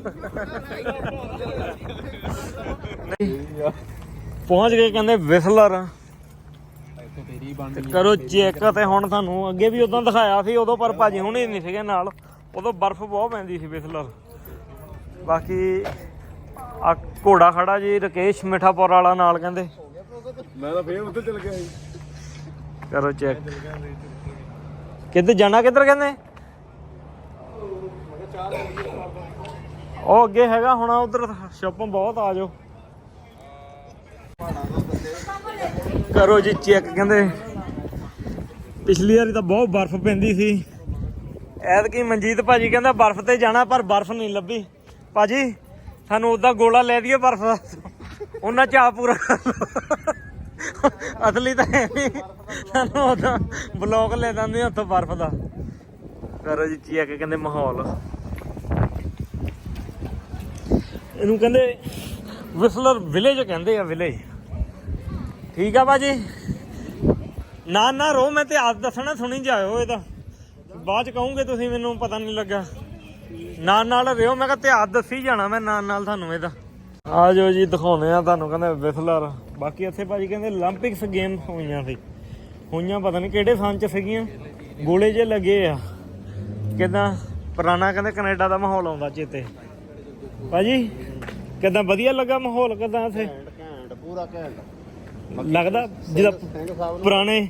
S2: ਪਹੁੰਚ ਗਏ ਕਹਿੰਦੇ ਵਿਸਲਰ ਕਰੋ ਚੈੱਕ ਤੇ ਹੁਣ ਤੁਹਾਨੂੰ ਅੱਗੇ ਵੀ ਉਦੋਂ ਦਿਖਾਇਆ ਸੀ, ਉਦੋਂ ਪਰ ਭਾਜੀ ਹੁਣੇ ਨਹੀਂ ਸੀਗੇ ਨਾਲ। ਉਦੋਂ ਬਰਫ਼ ਬਹੁਤ ਪੈਂਦੀ ਸੀ ਵਿਸਲਰ ਬਾਕੀ ਆ ਘੋੜਾ ਖੜਾ ਜੀ ਰਕੇਸ਼ ਮਿਠਾਪੁਰ ਵਾਲਾ ਨਾਲ ਕਹਿੰਦੇ।
S3: ਮੈਂ ਤਾਂ ਫੇਰ ਉੱਥੇ ਚਲ ਗਿਆ ਸੀ।
S2: ਕਰੋ ਚੈੱਕ। ਕਿੱਧਰ ਜਾਣਾ ਕਿੱਧਰ ਕਹਿੰਦੇ? ਉਹ ਅੱਗੇ ਹੈਗਾ ਹੁਣ ਉਧਰ ਸ਼ਾਪਾਂ ਬਹੁਤ ਆ ਜਾਓ। ਕਰੋ ਜੀ ਚੈੱਕ ਕਹਿੰਦੇ। ਪਿਛਲੀ ਵਾਰੀ ਤਾਂ ਬਹੁਤ ਬਰਫ਼ ਪੈਂਦੀ ਸੀ। ਐਤਕੀ ਮਨਜੀਤ ਭਾਜੀ ਕਹਿੰਦਾ ਬਰਫ਼ ਤੇ ਜਾਣਾ ਪਰ ਬਰਫ਼ ਨਹੀਂ ਲੱਭੀ। ਭਾਜੀ? ਸਾਨੂੰ ਉਦਾਂ ਗੋਲਾ ਲੈ ਦਈਏ ਬਰਫ਼ ਦਾ। ਉਹਨਾਂ ਚਾਹ ਪੂਰਾ ਕਰ ਲਓ। ਅਸਲੀ ਤਾਂ ਹੈ ਨੀ। ਸਾਨੂੰ ਉਦਾਂ ਬਲੌਕ ਲੈ ਦਿੰਦੇ ਹੱਥੋਂ ਬਰਫ਼ ਦਾ। ਕਰੋ ਜੀ ਚੈੱਕ ਕਹਿੰਦੇ ਮਾਹੌਲ। ਇਹਨੂੰ ਕਹਿੰਦੇ ਵਿਸਲਰ ਵਿਲੇਜ ਕਹਿੰਦੇ ਆ ਵਿਲੇਜ ਠੀਕ ਆ ਬਾਜੀ ਨਾ ਨਾ ਰੋ, ਮੈਂ ਤੇ ਆਪ ਦੱਸਣਾ, ਸੁਣੀ ਜਾਇਓ ਇਹਦਾ ਬਾਅਦ ਚ ਕਹੋਗੇ ਤੁਸੀਂ, ਮੈਨੂੰ ਪਤਾ ਨਹੀਂ ਲੱਗਾ ਨਾਲ ਨਾਲ ਰਿਓ ਮੈਂ ਕਿਹਾ ਧਿਆਨ ਦੱਸੀ ਜਾਣਾ ਮੈਂ ਨਾਲ ਨਾਲ ਤੁਹਾਨੂੰ ਇਹਦਾ। ਆ ਜਾਓ ਜੀ ਦਿਖਾਉਨੇ ਆ ਤੁਹਾਨੂੰ ਕਹਿੰਦੇ ਵਿਸਲਰ ਬਾਕੀ ਇੱਥੇ ਭਾਜੀ ਕਹਿੰਦੇ 올림픽ਸ ਗੇਮ ਹੋਈਆਂ ਸੀ। ਹੋਈਆਂ ਪਤਾ ਨਹੀਂ ਕਿਹੜੇ ਸਾਲ ਚ ਸੀਗੀਆਂ। ਗੋਲੇ ਜੇ ਲੱਗੇ ਆ। ਕਿਦਾਂ? ਪੁਰਾਣਾ ਕਹਿੰਦੇ ਕੈਨੇਡਾ ਦਾ ਮਾਹੌਲ ਆਉਂਦਾ ਚੇਤੇ ਭਾਜੀ ਕਿਦਾਂ ਵਧੀਆ ਲੱਗਾ ਮਾਹੌਲ ਕਿਦਾਂ ਇੱਥੇ? ਲੱਗਦਾ ਜਿਹਦਾ ਪੁਰਾਣੇ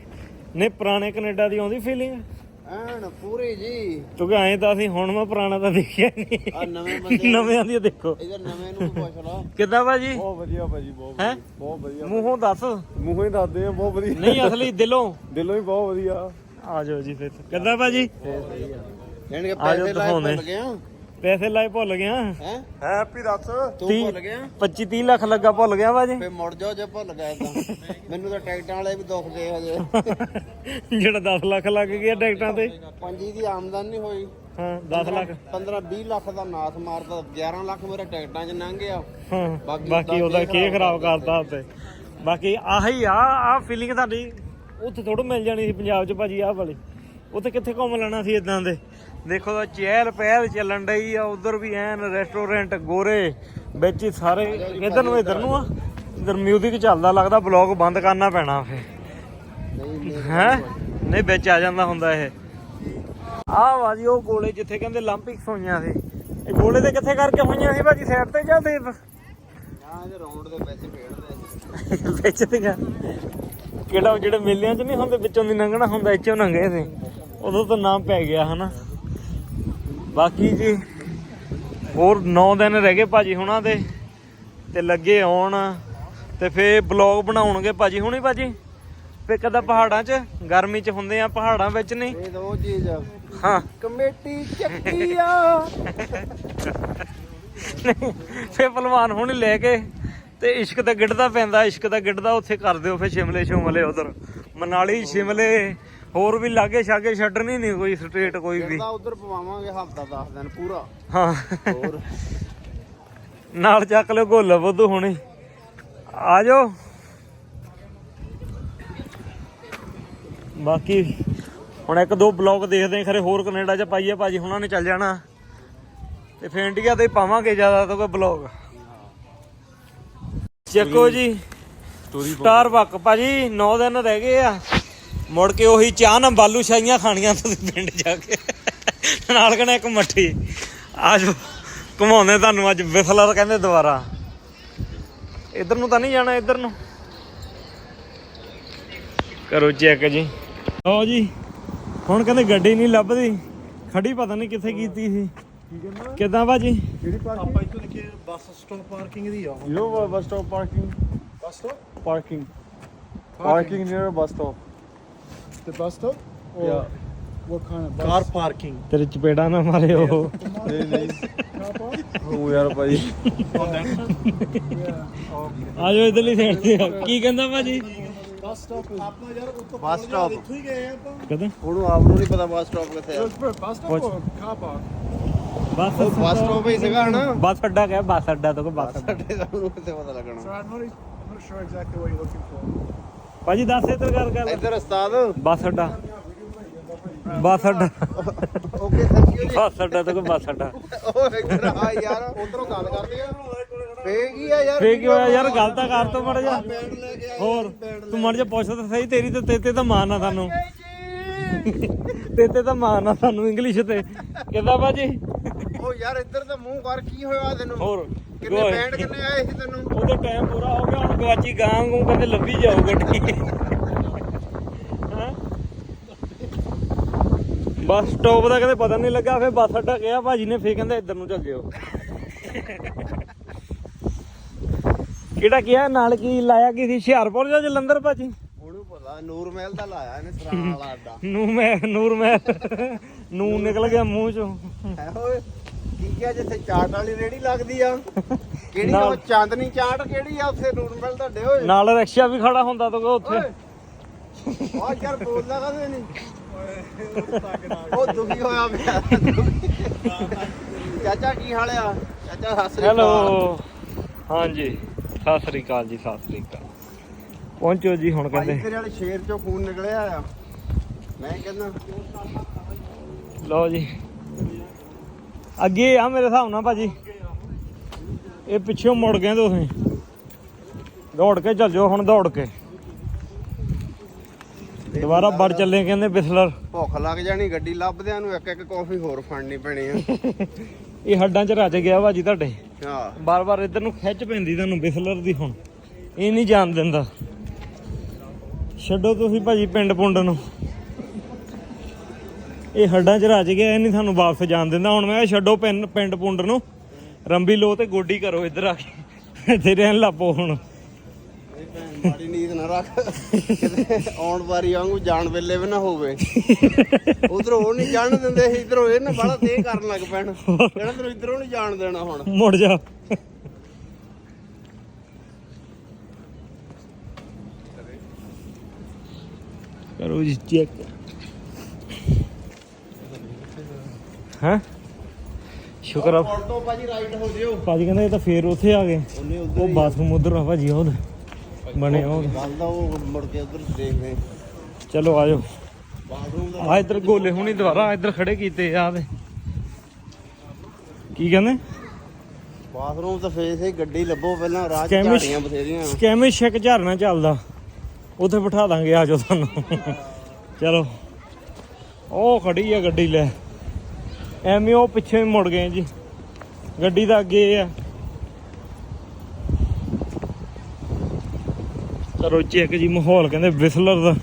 S2: ਨੇ ਪੁਰਾਣੇ ਕੈਨੇਡਾ ਦੀ ਆਉਂਦੀ ਫੀਲਿੰਗ
S4: ਐਨ ਪੂਰੀ ਜੀ।
S2: ਕਿਉਂਕਿ ਐਂ ਤਾਂ ਅਸੀਂ ਹੁਣ ਮੈਂ ਪੁਰਾਣਾ ਤਾਂ ਦੇਖਿਆ ਨਹੀਂ।
S4: ਆ ਨਵੇਂ ਬੰਦੇ।
S2: ਨਵਿਆਂ ਦੀ ਦੇਖੋ।
S4: ਇਧਰ ਨਵੇਂ ਨੂੰ ਪੁੱਛ ਲਓ
S2: ਕਿੱਦਾਂ ਭਾਜੀ?
S3: ਬਹੁਤ ਵਧੀਆ ਭਾਜੀ ਬਹੁਤ
S2: ਹੈ?
S3: ਵਧੀਆ, ਬਹੁਤ ਵਧੀਆ।
S2: ਮੂੰਹੋਂ ਦੱਸ।
S3: ਮੂੰਹੋਂ ਹੀ ਦੱਸਦੇ ਆ ਬਹੁਤ ਵਧੀਆ।
S2: ਨਹੀਂ ਅਸਲੀ ਦਿਲੋਂ।
S3: ਦਿਲੋਂ ਹੀ ਬਹੁਤ ਵਧੀਆ।
S2: ਆ ਜਾਓ ਜੀ ਫਿਰ। ਕਿੱਦਾਂ ਭਾਜੀ?
S4: ਜਾਨ ਕੇ
S2: ਆ
S4: ਪੈਸੇ ਲਾਏ
S2: ਦਿਖਾਉਂਦੇ।
S4: ਭੁੱਲ ਗਿਆ
S2: ਪੈਸੇ ਲਾਏ ਭੁੱਲ ਗਿਆ।
S4: ਹੈ?
S3: ਹੈਪੀ ਦੱਸ।
S4: ਤੂੰ ਭੁੱਲ ਗਿਆ?
S2: 25 30 ਲੱਖ ਲੱਗਾ ਭੁੱਲ ਗਿਆ ਭਾਜੀ
S4: ਫੇ ਮੁੜ ਜਾਓ ਜੇ ਭੁੱਲ ਗਿਆ ਤਾਂ। ਮੈਨੂੰ ਤਾਂ ਟਿਕਟਾਂ ਵਾਲੇ ਵੀ ਦੁੱਖ ਗਏ ਹਜੇ।
S2: ਜਿਹੜਾ 10 ਲੱਖ ਲੱਗ ਗਿਆ ਟਿਕਟਾਂ ਤੇ।
S4: ਪੰਜੀ ਦੀ ਆਮਦਨ ਨਹੀਂ ਹੋਈ।
S2: ਹਾਂ 10 ਲੱਖ।
S4: 15 20 ਲੱਖ ਦਾ ਨਾਸ ਮਾਰਦਾ 11 ਲੱਖ ਮੇਰੇ ਟਿਕਟਾਂ 'ਚ ਲੰਘ ਗਿਆ।
S2: ਹਾਂ
S4: ਬਾਕੀ
S2: ਬਾਕੀ ਉਹਦਾ ਕੀ ਖਰਾਬ ਕਰਤਾ ਉੱਤੇ। ਬਾਕੀ ਆਹੀ ਆ ਆ ਫੀਲਿੰਗ ਤੁਹਾਡੀ ਉੱਥੇ ਥੋੜੋ ਮਿਲ ਜਾਣੀ ਸੀ ਪੰਜਾਬ 'ਚ ਭਾਜੀ ਆਹ ਵਾਲੀ। ਉੱਥੇ ਕਿੱਥੇ ਘੁੰਮ ਲੈਣਾ ਸੀ ਇਦਾਂ ਦੇ? ਦੇਖੋ ਤਾਂ ਚਹਿਲ ਪਹਿਲ ਚੱਲਣ ਡਈ ਆ, ਉਧਰ ਵੀ ਐਨ ਰੈਸਟੋਰੈਂਟ ਗੋਰੇ ਵਿੱਚ ਹੀ ਸਾਰੇ। ਇਧਰ ਨੂੰ ਇਧਰ ਨੂੰ ਆ? ਇਧਰ 뮤직 ਚੱਲਦਾ ਲੱਗਦਾ ਬਲੌਗ ਬੰਦ ਕਰਨਾ ਪੈਣਾ ਫੇ ਹੈ? ਨਹੀਂ, ਵਿੱਚ ਆ ਜਾਂਦਾ ਹੁੰਦਾ ਇਹ। ਆ ਵਾਜੀ ਉਹ ਗੋਲੇ ਜਿੱਥੇ ਕਹਿੰਦੇ 올림픽ਸ ਹੋਈਆਂ ਸੀ। ਇਹ ਗੋਲੇ ਤੇ ਕਿੱਥੇ ਕਰਕੇ ਹੋਈਆਂ ਸੀ ਭਾਜੀ ਸਾਈਡ ਤੇ ਜਾਂ
S4: ਦੇ
S2: ਕਿਹੜਾ ਜਿਹੜੇ ਮੇਲਿਆਂ 'ਚ ਨਹੀਂ ਹੁੰਦੇ, ਵਿੱਚੋਂ ਦੀ ਲੰਘਣਾ ਹੁੰਦਾ, ਇੱਚੋਂ ਲੰਘੇ ਸੀ। ਉਦੋਂ ਤਾਂ ਨਾਮ ਪੈ ਗਿਆ, ਹਨਾ? ਬਾਕੀ ਜੀ ਹੋਰ 9 ਦਿਨ ਰਹਿ ਗਏ ਭਾਜੀ ਹੁਣਾਂ ਦੇ ਤੇ ਲੱਗੇ ਆਉਣ ਤੇ ਫੇਰ ਬਲੌਗ ਬਣਾਉਣਗੇ ਭਾਜੀ ਹੁਣੀ ਭਾਜੀ? ਫੇ ਕਦਾ ਪਹਾੜਾਂ 'ਚ ਗਰਮੀ 'ਚ ਹੁੰਦੇ ਆ ਪਹਾੜਾਂ ਵਿੱਚ ਨਹੀਂ
S4: ਇਹ ਦੋ ਚੀਜ਼
S2: ਹਾਂ।
S4: ਕਮੇਟੀ ਚੱਕੀ ਆ।
S2: ਫੇ ਪਹਿਲਵਾਨ ਹੁਣ ਲੈ ਕੇ ਤੇ ਇਸ਼ਕ ਦਾ ਗਿੱਟਦਾ ਪੈਂਦਾ ਇਸ਼ਕ ਦਾ ਗਿੱਟਦਾ ਉੱਥੇ ਕਰ ਦਿਓ ਫੇ ਸ਼ਿਮਲੇ ਸ਼ਿਮਲੇ ਉਧਰ। ਮਨਾਲੀ ਸ਼ਿਮਲੇ ਹੋਰ ਵੀ ਲਾਗੇ ਛਾਗੇ ਛੱਡਣੀ ਨਹੀਂ ਕੋਈ ਸਟੇਟ ਕੋਈ ਵੀ।
S4: ਤਾਂ ਉਧਰ ਪਵਾਵਾਂਗੇ ਹਫਤਾ 10 ਦਿਨ ਪੂਰਾ।
S2: ਹਾਂ।
S4: ਹੋਰ।
S2: ਨਾਲ ਚੱਕ ਲਿਓ ਗੋਲਾ ਬੁੱਧੂ ਹੁਣੇ। ਆ ਜਾਓ। ਬਾਕੀ ਹੁਣ ਇੱਕ ਦੋ ਬਲੌਗ ਦੇਖਦੇ ਖਰੇ ਹੋਰ ਕੈਨੇਡਾ ਚ ਪਾਈਏ ਭਾਜੀ ਹੁਣਾਂ ਨੇ ਚੱਲ ਜਾਣਾ। ਤੇ ਫੇ ਇੰਡੀਆ ਤੇ ਪਾਵਾਂਗੇ ਜ਼ਿਆਦਾ ਤੋਂ ਕੋਈ ਬਲੌਗ। ਚੱਕੋ ਜੀ। ਸਟਾਰ ਬੱਕ ਭਾਜੀ 9 ਦਿਨ ਰਹਿ ਗਏ ਆ। ਮੁੜ ਕੇ ਉਹੀ ਚਾਹ ਨਾਲ ਬਾਲੂ ਸ਼ਾਈਆਂ ਖਾਣੀਆਂ ਤੁਸੀਂ ਪਿੰਡ ਜਾ ਕੇ। ਨਾਲ ਕਣਾ ਇੱਕ ਮੱਠੀ। ਆਜੋ ਘੁਮਾਉਂਦੇ ਤੁਹਾਨੂੰ ਅੱਜ ਵਿਫਲਰ ਕਹਿੰਦੇ ਦੁਬਾਰਾ। ਇਧਰ ਨੂੰ ਤਾਂ ਨਹੀਂ ਜਾਣਾ ਇਧਰ ਨੂੰ। ਕਰੋ ਚੈੱਕ ਜੀ। ਲਓ ਜੀ ਹੁਣ ਕਹਿੰਦੇ ਗੱਡੀ ਨਹੀਂ ਲੱਭਦੀ। ਖੜੀ ਪਤਾ ਨਹੀਂ ਕਿੱਥੇ ਕੀਤੀ ਸੀ। ਕਿਦਾਂ ਭਾਜੀ?
S3: ਜਿਹੜੀ ਪਾਰਕਿੰਗ ਆਪਾਂ ਇੱਥੋਂ ਦੇਖੀਏ ਬੱਸ ਸਟਾਪ ਪਾਰਕਿੰਗ ਦੀ ਆ you bus stop parking bus stop parking parking near bus stop
S5: The bus stop? Or
S3: Yeah.
S5: what kind of bus?
S3: Car parking
S2: ਤੇਰੇ ਚਪੇੜਾ ਨਾ ਮਾਰੇ ਉਹ
S3: ਨਹੀਂ ਨਹੀਂ
S5: Car park?
S3: ਉਹ ਯਾਰ ਭਾਈ
S5: Yeah. Oh,
S2: ਆਜੋ ਇਧਰਲੀ ਸਾਈਡ ਤੇ ਆ। ਕੀ ਕਹਿੰਦਾ ਭਾਜੀ
S5: bus stop is. ਆਪਾਂ ਯਾਰ ਉੱਤੋਂ
S4: ਬੱਸ ਸਟਾਪ
S5: ਇੱਥੋਂ ਹੀ ਗਏ ਆਪਾਂ
S2: ਕਦੋਂ
S4: ਉਹਨੂੰ ਆਪ ਨੂੰ ਨਹੀਂ ਪਤਾ ਬੱਸ ਸਟਾਪ ਕਿੱਥੇ ਆ
S5: ਬਸ bus stop or car park?
S2: ਬਸ
S4: ਬੱਸ ਸਟਾਪ ਹੀ ਸੀਗਾ ਨਾ
S2: ਬੱਸ ਅੱਡਾ ਕਹਿ ਬੱਸ ਅੱਡਾ ਤੋਂ ਬੱਸ ਅੱਡਾ
S4: ਸਾਡੇ ਦਾ ਉਹਨੂੰ ਕਿੱਥੇ ਪਤਾ ਲੱਗਣਾ
S5: So I'm not, I'm not sure exactly what you're looking for.
S2: ਭਾਜੀ ਦੱਸ ਇੱਧਰ ਗੱਲ ਕਰ।
S4: ਇੱਧਰ ਉਸਤਾਦ।
S2: ਬੱਸ ਅੱਡਾ। ਬੱਸ ਅੱਡਾ।
S4: ਓਕੇ ਸੱਚੀ ਜੀ।
S2: ਬੱਸ ਅੱਡਾ ਤੋਂ ਕੋਈ ਬੱਸ ਅੱਡਾ।
S4: ਉਹ ਇੱਧਰ ਆ ਯਾਰ ਉਧਰੋਂ ਗੱਲ ਕਰਦੇ ਆ। ਫੇਕ ਹੀ ਆ ਯਾਰ
S2: ਫੇ ਕੀ ਹੋਇਆ ਯਾਰ ਗੱਲ ਤਾਂ ਕਰ ਤੋ ਮੜ ਜਾ ਹੋਰ ਤੂੰ ਮੜ ਜਾ ਪੁੱਛ ਤਾਂ ਸਹੀ ਤੇਰੀ ਤੇ ਤੇਤੇ ਤਾਂ ਮਾਨ ਆ ਸਾਨੂੰ। ਤੇਤੇ ਤਾਂ ਮਾਨ ਆ ਸਾਨੂੰ ਇੰਗਲਿਸ਼ ਤੇ। ਕਿੱਦਾਂ ਬਾਜੀ?
S4: ਉਹ ਯਾਰ ਇੱਧਰ ਤਾਂ ਮੂੰਹ ਕਰ ਕੀ ਹੋਇਆ ਤੈਨੂੰ?
S2: ਹੋਰ।
S4: ਕਿੰਨੇ ਬੈਂਡ ਕਿੰਨੇ ਆਏ ਸੀ ਤੈਨੂੰ?
S2: ਉਹਦਾ ਟਾਈਮ ਪੂਰਾ ਹੋ ਗਿਆ ਹੁਣ ਗਵਾਚੀ ਗਾਂ ਨੂੰ ਕਹਿੰਦੇ ਲੱਭੀ ਜਾਓ ਗੱਡੀ। ਹੈਂ? ਬੱਸ ਸਟਾਪ ਦਾ ਕਹਿੰਦੇ ਪਤਾ ਨਹੀਂ ਲੱਗਾ ਫੇ ਬੱਸ ਅੱਡਾ ਗਿਆ ਭਾਜੀ ਨੇ ਫੇ ਕਹਿੰਦੇ ਇੱਧਰ ਨੂੰ ਚੱਲਿਓ। ਕਿਹੜਾ ਕਿਹਾ ਨਾਲ ਕੀ ਲਾਇਆ ਕੀ ਸੀ? ਹੁਸ਼ਿਆਰਪੁਰ ਜਾਂ ਜਲੰਧਰ ਭਾਜੀ?
S4: ਉਹਨੂੰ ਪਤਾ ਨੂਰ ਮਹਿਲ ਦਾ ਲਾਇਆ ਇਹਨੇ ਸਰਾਂ ਵਾਲਾ ਅੱਡਾ।
S2: ਨੂੰ ਮੈਂ ਨੂਰ ਮੈਂ ਨੂੰ ਨਿਕਲ ਗਿਆ ਮੂੰਹ ਚੋਂ।
S4: ਹੈ ਓਏ? ਕਿਹਾ ਜਿੱਥੇ ਚਾਟ ਵਾਲੀ ਰੇੜੀ ਲੱਗਦੀ ਆ। ਕਿਹੜੀ
S2: ਨਾਲ-
S4: ਉਹ ਚਾਂਦਨੀ ਚਾਟ ਕਿਹੜੀ ਆ ਉੱਥੇ ਨੂਰ ਮਹਿਲ ਤੁਹਾਡੇ ਓਏ?
S2: ਨਾਲ ਰਿਕਸ਼ਾ ਵੀ ਖੜਾ ਹੁੰਦਾ ਤਾਂ ਉੱਥੇ।
S4: ਆ ਯਾਰ ਬੋਲਦਾ ਕਦੇ ਨਹੀਂ ਉਹ ਦੁਖੀ ਹੋਇਆ ਪਿਆ। ਚਾਚਾ ਕੀ ਹਾਲ ਆ? ਚਾਚਾ ਸਤਿ ਸ੍ਰੀ ਅਕਾਲ।
S2: ਹੈਲੋ ਹਾਂਜੀ। ਸਤਿ ਸ੍ਰੀ ਅਕਾਲ ਜੀ ਸਤਿ ਸ੍ਰੀ ਅਕਾਲ। ਪਹੁੰਚੋ ਜੀ ਹੁਣ
S4: ਭਾਈ
S2: ਕਹਿੰਦੇ
S4: ਤੇਰੇ ਵਾਲੇ ਸ਼ੇਰ ਚੋਂ ਖੂਨ ਨਿਕਲਿਆ ਆ। ਮੈਂ ਕਹਿੰਦਾ
S2: ਲਓ ਜੀ। ਅੱਗੇ ਆ ਮੇਰੇ ਹਿਸਾਬ ਨਾਲ ਭਾਜੀ। ਇਹ ਪਿੱਛੋਂ ਮੁੜ ਗਏ ਤੁਸੀਂ। ਦੌੜ ਕੇ ਚੱਲ ਜਾਓ ਹੁਣ ਦੌੜ ਕੇ। ਦੁਬਾਰਾ ਵੜ ਚੱਲੇ ਕਹਿੰਦੇ ਬਿਸਲਰ।
S4: ਭੁੱਖ ਲੱਗ ਜਾਣੀ ਗੱਡੀ ਲੱਭਦਿਆਂ ਨੂੰ ਇੱਕ ਇੱਕ ਕੌਫੀ ਹੋਰ ਫੜਨੀ ਪੈਣੀ ਆ।
S2: ਇਹ ਹੱਡਾਂ 'ਚ ਰਚ ਗਿਆ ਭਾਜੀ ਤੁਹਾਡੇ।
S4: ਹਾਂ।
S2: ਬਾਰ-ਬਾਰ ਇੱਧਰ ਨੂੰ ਖਿੱਚ ਪੈਂਦੀ ਤੁਹਾਨੂੰ ਬਿਸਲਰ ਦੀ ਹੁਣ। ਇਹ ਨਹੀਂ ਜਾਣ ਦਿੰਦਾ। ਛੱਡੋ ਤੁਸੀਂ ਭਾਜੀ ਪਿੰਡ ਪੁੰਡ ਨੂੰ। ਇਹ ਹੱਡਾਂ 'ਚ ਰਚ ਗਿਆ ਇਹ ਨਹੀਂ ਤੁਹਾਨੂੰ ਵਾਪਸ ਜਾਣ ਦਿੰਦਾ। ਹੁਣ ਮੈਂ ਛੱਡੋ ਪਿੰਡ ਪਿੰਡ ਪੁੰਡ ਨੂੰ। ਰੰਬੀ ਲੋ ਤੇ ਗੋਡੀ ਕਰੋ ਇੱਧਰ ਆ ਕੇ। ਇੱਥੇ ਰਹਿਣ ਲੱਪੋ ਹੁਣ।
S4: ਇਹ ਭੈਣ ਮਾੜੀ ਨੀਂਦ ਨਾ ਰੱਖ। ਕਿਤੇ ਆਉਣ ਵਾਰੀ ਵਾਂਗੂ ਜਾਣ ਵੇਲੇ ਵੀ ਨਾ ਹੋਵੇ। ਉਧਰੋਂ ਉਹ ਨਹੀਂ ਜਾਣ ਦਿੰਦੇ ਸੀ ਇਧਰੋਂ ਇਹ ਨਾ ਬੜਾ ਤੇ ਕਰਨ ਲੱਗ ਪੈਣ। ਜਿਹੜਾ ਤੈਨੂੰ ਇਧਰੋਂ ਨਹੀਂ ਜਾਣ ਦੇਣਾ ਹੁਣ।
S2: ਮੁੜ ਜਾ। ਕਰੋ ਜੀ ਚੈੱਕ ਹਾਂ? ਸ਼ੁਕਰ ਆ।
S4: ਤੋਂ ਭਾਜੀ ਰਾਈਟ ਹੋ ਜਿਓ।
S2: ਭਾਜੀ ਕਹਿੰਦੇ ਇਹ ਤਾਂ ਫੇਰ ਉੱਥੇ ਆ ਗਏ।
S4: ਉਹਨੇ
S2: ਉਹ ਬਾਥਰੂਮ ਉਧਰ ਆ ਭਾਜੀ ਉਹ ਬਣੇ ਉਹ
S4: ਗੱਲ ਦਾ ਉਹ ਮੁੜ ਕੇ ਉਧਰ ਦੇਖਦੇ
S2: ਚਲੋ ਆਜੋ
S4: ਬਾਥਰੂਮ ਦਾ
S2: ਆ ਇੱਧਰ ਗੋਲੇ ਹੁਣੀ ਦੁਬਾਰਾ ਇੱਧਰ ਖੜੇ ਕੀਤੇ ਆ ਦੇ। ਕੀ ਕਹਿੰਦੇ?
S4: ਬਾਥਰੂਮ ਤਾਂ ਫੇਸ ਹੀ ਗੱਡੀ ਲੱਭੋ ਪਹਿਲਾਂ ਰਾਹ ਝਾੜੀਆਂ ਬਥੇਰੀਆਂ।
S2: ਸਕੈਮਿਸ਼ ਇੱਕ ਝਰਨਾ ਚੱਲਦਾ। ਉੱਥੇ ਬਿਠਾ ਦਾਂਗੇ ਆਜੋ ਤੁਹਾਨੂੰ। ਚਲੋ। ਉਹ ਖੜੀ ਆ ਗੱਡੀ ਲੈ। ਐਵੇਂ ਉਹ ਪਿੱਛੇ ਮੁੜ ਗਏ ਜੀ। ਗੱਡੀ ਦਾ ਅੱਗੇ ਆ। ਚਲੋ ਚੈੱਕ ਜੀ ਮਾਹੌਲ ਕਹਿੰਦੇ ਵਿਸਲਰ ਦਾ।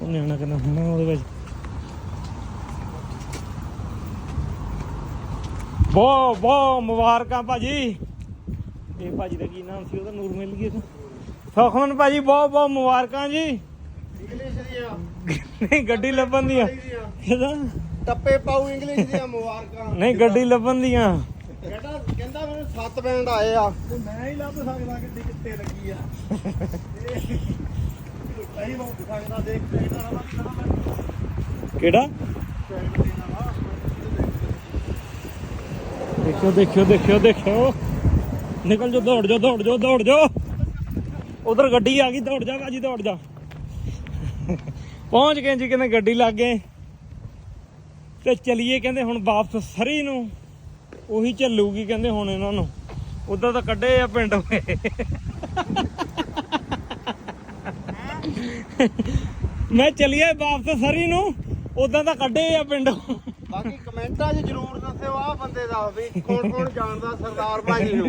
S2: ਉਹ ਨਿਆਣਾ ਕਹਿੰਦਾ ਹੁਣ ਉਹਦੇ ਵਿੱਚ। ਬਹੁਤ ਬਹੁਤ ਮੁਬਾਰਕਾਂ ਭਾਜੀ। ਇਹ ਭਾਜੀ ਦਾ ਕੀ ਨਾਮ ਸੀ ਉਹਦਾ? ਨੂਰ ਮਿਲ ਗਿਆ ਸੁਖਮਨ ਭਾਜੀ, ਬਹੁਤ ਬਹੁਤ ਮੁਬਾਰਕਾਂ ਜੀ।
S4: ਇੰਗਲਿਸ਼ ਦੀਆਂ
S2: ਨਹੀਂ ਗੱਡੀ ਲੱਭਣ ਦੀਆਂ। ਕਿਹਦਾ
S4: ਟੱਪੇ ਪਾਉ ਇੰਗਲਿਸ਼ ਦੀਆਂ ਮੁਬਾਰਕਾਂ।
S2: ਨਹੀਂ ਗੱਡੀ ਲੱਭਣ ਦੀਆਂ।
S4: ਕਹਿੰਦਾ ਕਹਿੰਦਾ ਮੈਨੂੰ ਸੱਤ ਬੈਂਡ ਆਏ ਆ।
S3: ਮੈਂ ਹੀ ਲੱਭ ਸਕਦਾ ਗੱਡੀ ਕਿੱਥੇ ਲੱਗੀ ਆ। ਸਹੀ ਬਹੁਤ ਸਕਦਾ ਦੇਖ ਕੇ ਇਹਨਾਂ ਨਾਲ
S2: ਕਿਹੜਾ? ਦੇਖਿਓ ਦੇਖਿਓ ਦੇਖਿਓ ਦੇਖਿਓ। ਨਿਕਲ ਜਾ ਦੌੜ ਜਾ ਦੌੜ ਜਾ ਦੌੜ ਜਾ। ਉਧਰ ਗੱਡੀ ਆ ਗਈ ਦੌੜ ਜਾ ਬਾਜੀ ਦੌੜ ਜਾ। ਪਹੁੰਚ ਗਏ ਜੀ, ਕਹਿੰਦੇ ਗੱਡੀ ਲੱਗ ਗਏ। ਤੇ ਚਲੀਏ ਕਹਿੰਦੇ ਹੁਣ ਵਾਪਸ ਸਰੀ ਨੂੰ। ਉਹੀ ਚੱਲੂਗੀ ਕਹਿੰਦੇ ਹੁਣ ਇਹਨਾਂ ਨੂੰ। ਉਧਰ ਤਾਂ ਕੱਢੇ ਆ ਪਿੰਡ ਹੋਏ ਮੈਂ ਚਲੀਏ ਵਾਪਸ ਸਰੀ ਨੂੰ, ਉਦਾਂ ਤਾਂ ਕੱਢੇ ਆ ਪਿੰਡ
S4: ਬਾਕੀ ਕਮੈਂਟਾਂ 'ਚ ਜਰੂਰ ਦੱਸਿਓ ਆਹ ਬੰਦੇ ਦਾ ਵੀ ਕੌਣ ਕੌਣ ਜਾਣਦਾ ਸਰਦਾਰ ਭਾਜੀ ਨੂੰ।